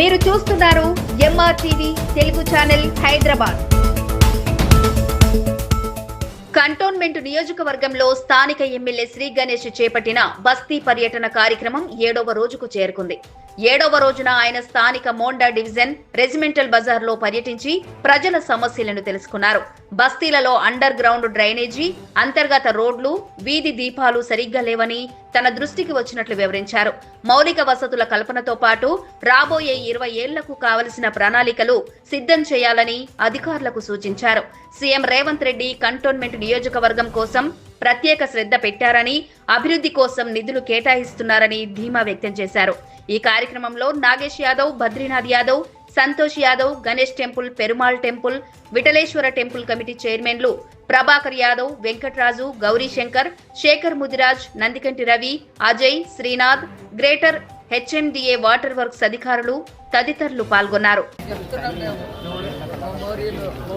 మీరు చూస్తున్నారు MR TV Telugu channel Hyderabad. Cantonment నియోజకవర్గంలో స్థానిక ఎమ్మెల్యే శ్రీ గణేష్ చేపట్టిన బస్తీ పర్యటన కార్యక్రమం ఏడవ రోజుకు చేరుకుంది. ఏడవ రోజున ఆయన స్థానిక మోండా డివిజన్ రెజిమెంటల్ బజార్లో పర్యటించి ప్రజల సమస్యలను తెలుసుకున్నారు. బస్తీలలో అండర్ గ్రౌండ్ డ్రైనేజీ అంతర్గత రోడ్లు వీధి దీపాలు సరిగ్గా లేవని తన దృష్టికి వచ్చినట్లు వివరించారు. మౌలిక వసతుల కల్పనతో పాటు రాబోయే ఇరవై ఏళ్ళకు కావలసిన ప్రణాళికలు సిద్ధం చేయాలని అధికారులకు సూచించారు. సీఎం రేవంత్ రెడ్డి కంటోన్మెంట్ నియోజకవర్గం కోసం ప్రత్యేక శ్రద్ధ పెట్టారని అభివృద్ధి కోసం నిధులు కేటాయిస్తున్నారని ధీమా వ్యక్తం చేశారు. ఈ కార్యక్రమంలో Nagesh Yadav Badrinath Yadav Santosh Yadav Ganesh temple Perumal temple Vitthaleshwara temple committee చైర్మన్లు Prabhakar Yadav Venkatraju Gauri Shankar Shekhar Mudiraj Nandikanti Ravi Ajay Srinath greater HMDA water works అధికారులు తదితరులు పాల్గొన్నారు.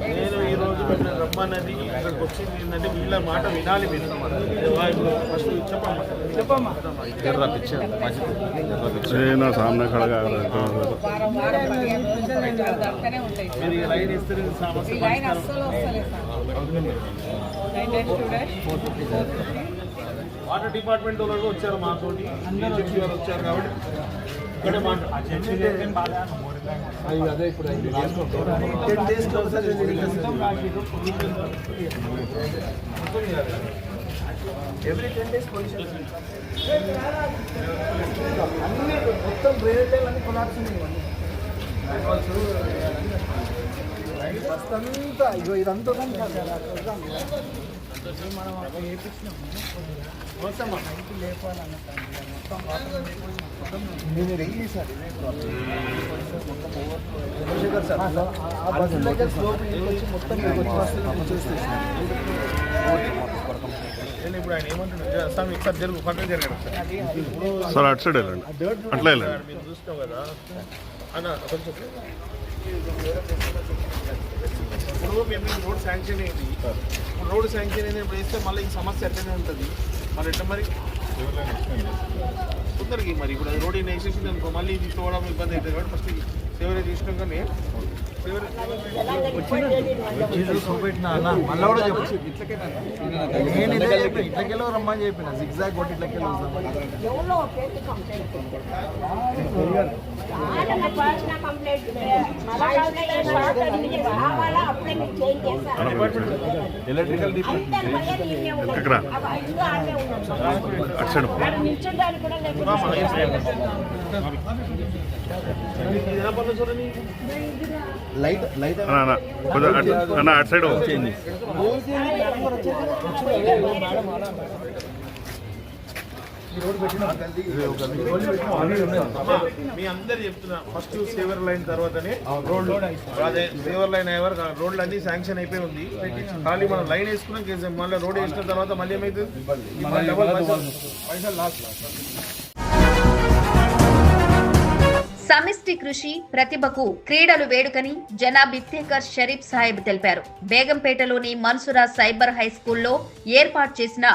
నేను ఈరోజు పెట్టిన రమ్మన్నది ఇక్కడికి వచ్చింది ఏంటంటే వీళ్ళ మాట వినాలి మీరు ఫస్ట్ చెప్పమ్మా చెప్పమ్మా మీరు లైన్ ఇస్తే సమస్య వాటర్ డిపార్ట్మెంట్ వాళ్ళు వచ్చారు మాతోటి వచ్చారు కాబట్టి ఇక్కడే మాట అదే ఇప్పుడు ten days every ten days position అన్ని మొత్తం బ్రేడ్ అన్ని కొలాప్స్ ఉన్నాయి ఫస్ట్ అంతా ఇగో ఇదంతా సార్, మనం అక్కడ వేపించినాము. లేపాలన్న మొత్తం రెయ్యి సార్ ఇదే ప్రాబ్లం సార్. ఆ బస్సు దగ్గర స్లోప్ వచ్చి మొత్తం ఇప్పుడు ఆయన ఏమంటున్నాడు? సార్ ఒకసారి. జరుగు పక్కన జరగదు సార్ సార్ అటు సైడ్ వెళ్ళండి. అట్లా వెళ్ళండి. మీరు చూస్తాం కదా. అన్న కొంచెం. ఇప్పుడు మేము రోడ్ శాంక్షన్ అయింది. ఇప్పుడు రోడ్ శాంక్షన్ అయింది వేస్తే మళ్ళీ ఈ సమస్య ఎట్లనే ఉంటుంది. మరి ఎట్లా మరి? కొందరికి మరి. ఇప్పుడు రోడ్ ఈయన వేసేసింది అనుకో మళ్ళీ ఇది చూడడం ఇబ్బంది అవుతుంది కాబట్టి ఫస్ట్ సేవరేజ్ తీసుకున్నాకనే మళ్ళీ కూడా చెప్పచ్చు నేను ఇదే చెప్పిన ఇట్లకెళ్ళి రమ్మని చెప్పిన జిగ్జాగ్ కొట్టి ఇట్లకెళ్ళి ఎలక్ట్రికల్ అందరి లైట్ లైట్ అన్న అన్న అటు- సైడ్. మీ అందరు చెప్తున్నా ఫస్ట్ సేవర్ లైన్ తర్వాతనే రోడ్లు అదే సేవర్ లైన్ అయ్యేవారు రోడ్లు అన్ని శాంక్షన్ అయిపోయి ఉంది. ఖాళీ మనం లైన్ వేసుకున్నాం మళ్ళీ రోడ్ వేసిన తర్వాత మళ్ళీ ఏమైతుంది? పైసలు లాస్ట్ సమిష్టి కృషి ప్రతిభకు క్రీడలు వేడుకని జనాబ్ ఇఫ్తేకర్ షరీఫ్ సాహెబ్ తెలిపారు. బేగంపేటలోని మన్సురా సైబర్ హై స్కూల్లో ఏర్పాటు చేసిన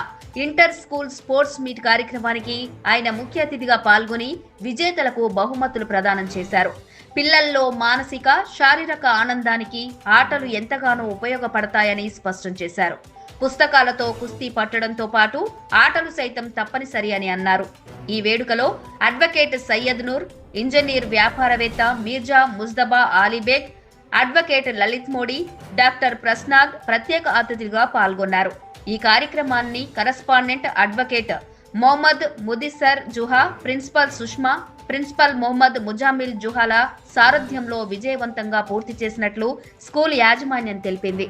ఇంటర్ స్కూల్ స్పోర్ట్స్ మీట్ కార్యక్రమానికి ఆయన ముఖ్య అతిథిగా పాల్గొని విజేతలకు బహుమతులు ప్రదానం చేశారు. పిల్లల్లో మానసిక శారీరక ఆనందానికి ఆటలు ఎంతగానో ఉపయోగపడతాయని స్పష్టం చేశారు. పుస్తకాలతో కుస్తీ పట్టడంతో పాటు ఆటలు సైతం తప్పనిసరి అని అన్నారు. ఈ వేడుకలో అడ్వకేట్ సయ్యద్ నూర్ ఇంజనీర్ వ్యాపారవేత్త మీర్జా ముజ్దబా ఆలీబేగ్ అడ్వకేట్ లలిత్ మోడీ డాక్టర్ ప్రస్నాద్ ప్రత్యేక అతిథిగా పాల్గొన్నారు. ఈ కార్యక్రమాన్ని correspondent advocate Mohammed Mudassir Juha principal Sushma principal Mohammed Muzammil జుహాల సారథ్యంలో విజయవంతంగా పూర్తి చేసినట్లు స్కూల్ యాజమాన్యం తెలిపింది.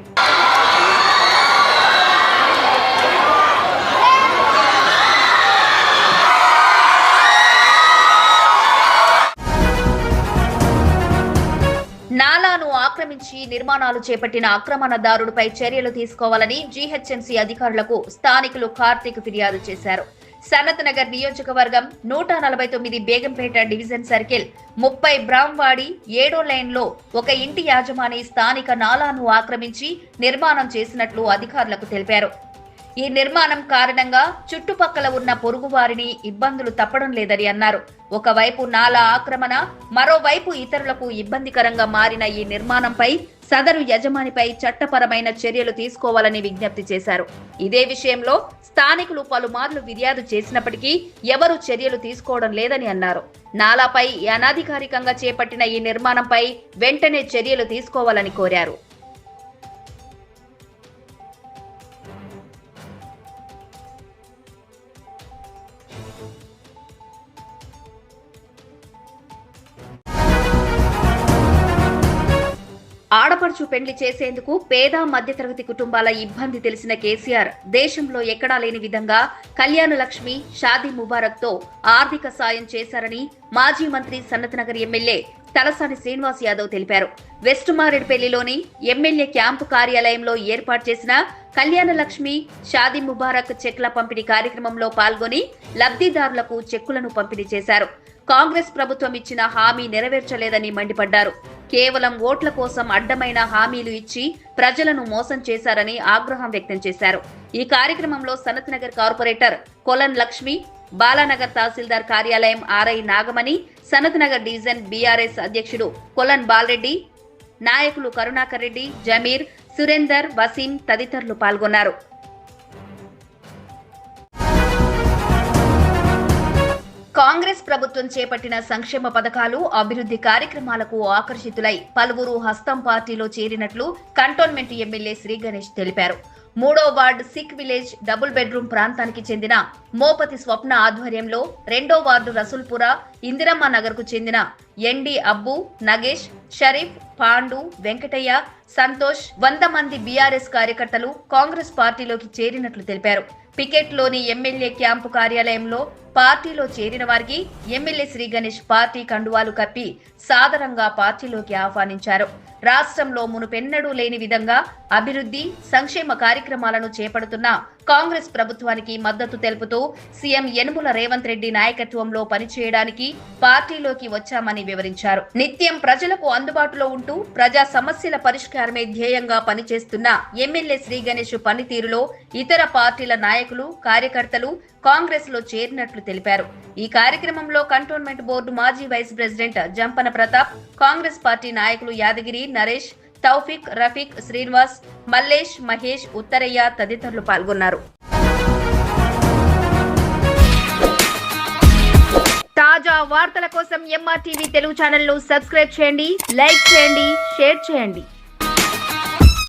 ఆక్రమించి నిర్మాణాలు చేపట్టిన ఆక్రమణదారుడిపై చర్యలు తీసుకోవాలని జీహెచ్ఎంసీ అధికారులకు స్థానికులు కార్తీక్ ఫిర్యాదు చేశారు. సనత్ నగర్ నియోజకవర్గం నూట నలభై తొమ్మిది బేగంపేట డివిజన్ సర్కిల్ ముప్పై బ్రామ్వాడి ఏడో లైన్లో ఒక ఇంటి యాజమాని స్థానిక నాలాను ఆక్రమించి నిర్మాణం చేసినట్లు అధికారులకు తెలిపారు. ఈ నిర్మాణం కారణంగా చుట్టుపక్కల ఉన్న పొరుగువారిని ఇబ్బందులు తప్పడం లేదని అన్నారు. ఒకవైపు నాలా ఆక్రమణ మరోవైపు ఇతరులకు ఇబ్బందికరంగా మారిన ఈ నిర్మాణంపై సదరు యజమానిపై చట్టపరమైన చర్యలు తీసుకోవాలని విజ్ఞప్తి చేశారు. ఇదే విషయంలో స్థానికులు పలుమార్లు ఫిర్యాదు చేసినప్పటికీ ఎవరు చర్యలు తీసుకోవడం లేదని అన్నారు. నాలాపై అనధికారికంగా చేపట్టిన ఈ నిర్మాణంపై వెంటనే చర్యలు తీసుకోవాలని కోరారు. ఆడపడుచు పెండ్లి చేసేందుకు పేద మధ్యతరగతి కుటుంబాల ఇబ్బంది తెలిసిన కేసీఆర్ దేశంలో ఎక్కడా లేని విధంగా కళ్యాణ లక్ష్మి షాదీ ముబారక్తో ఆర్థిక సాయం చేశారని మాజీ మంత్రి సన్నత్నగర్ ఎమ్మెల్యే తలసాని శ్రీనివాస్ యాదవ్ తెలిపారు. వెస్ట్ మారేడ్పల్లిలోని ఎమ్మెల్యే క్యాంపు కార్యాలయంలో ఏర్పాటు చేసిన కళ్యాణ లక్ష్మి షాదీ ముబారక్ చెక్ల పంపిణీ కార్యక్రమంలో పాల్గొని లబ్ధిదారులకు చెక్కులను పంపిణీ చేశారు. కాంగ్రెస్ ప్రభుత్వం ఇచ్చిన హామీ నెరవేర్చలేదని మండిపడ్డారు. కేవలం ఓట్ల కోసం అడ్డమైన హామీలు ఇచ్చి ప్రజలను మోసం చేశారని ఆగ్రహం వ్యక్తం చేశారు. ఈ కార్యక్రమంలో సనత్ నగర్ కార్పొరేటర్ కొలన్ లక్ష్మి బాలానగర్ తహసీల్దార్ కార్యాలయం RI Nagamani Sanath Nagar division BRS అధ్యక్షుడు కొలన్ బాలరెడ్డి నాయకులు కరుణాకర్ రెడ్డి జమీర్ సురేందర్ వసీం తదితరులు పాల్గొన్నారు. కాంగ్రెస్ ప్రభుత్వం చేపట్టిన సంక్షేమ పథకాలు అభివృద్ధి కార్యక్రమాలకు ఆకర్షితులై పలువురు హస్తం పార్టీలో చేరినట్లు కంటోన్మెంట్ ఎమ్మెల్యే శ్రీ గణేష్ తెలిపారు. మూడో ward Sikh village double bedroom ప్రాంతానికి చెందిన మోపతి స్వప్న ఆధ్వర్యంలో రెండో వార్డు రసూల్పుర ఇందిరమ్మ నగర్కు చెందిన ఎండి అబ్బు నగేష్ షరీఫ్ పాండు వెంకటయ్య సంతోష్ వంద మంది బీఆర్ఎస్ కార్యకర్తలు కాంగ్రెస్ పార్టీలోకి చేరినట్లు తెలిపారు. పికెట్లోని ఎమ్మెల్యే క్యాంపు కార్యాలయంలో పార్టీలో చేరిన వారికి ఎమ్మెల్యే శ్రీ గణేష్ పార్టీ కండువాలు కప్పి సాదరంగా పార్టీలోకి ఆహ్వానించారు. రాష్ట్రంలో మునుపెన్నడూ లేని విధంగా అభివృద్ధి సంక్షేమ కార్యక్రమాలను చేపడుతున్న కాంగ్రెస్ ప్రభుత్వానికి మద్దతు తెలుపుతూ సీఎం యనుమల రేవంత్ రెడ్డి నాయకత్వంలో పనిచేయడానికి పార్టీలోకి వచ్చామని వివరించారు. నిత్యం ప్రజలకు అందుబాటులో ఉంటూ ప్రజా సమస్యల పరిష్కారమే ధ్యేయంగా పనిచేస్తున్న ఎమ్మెల్యే శ్రీ గణేష్ పనితీరులో ఇతర పార్టీల నాయకులు కార్యకర్తలు కాంగ్రెస్లో చేరినట్లు తెలిపారు. ఈ కార్యక్రమంలో కంటోన్మెంట్ బోర్డు మాజీ vice president Jampana Pratap Congress party నాయకులు యాదగిరి నరేష్ తౌఫిక్ రఫీక్ శ్రీనివాస్ మల్లేష్ మహేష్ ఉత్తరయ్య తదితరులు పాల్గొన్నారు. తాజా వార్తల కోసం ఎంఆర్టీవీ తెలుగు ఛానల్ను సబ్స్క్రైబ్ చేయండి లైక్ చేయండి షేర్ చేయండి.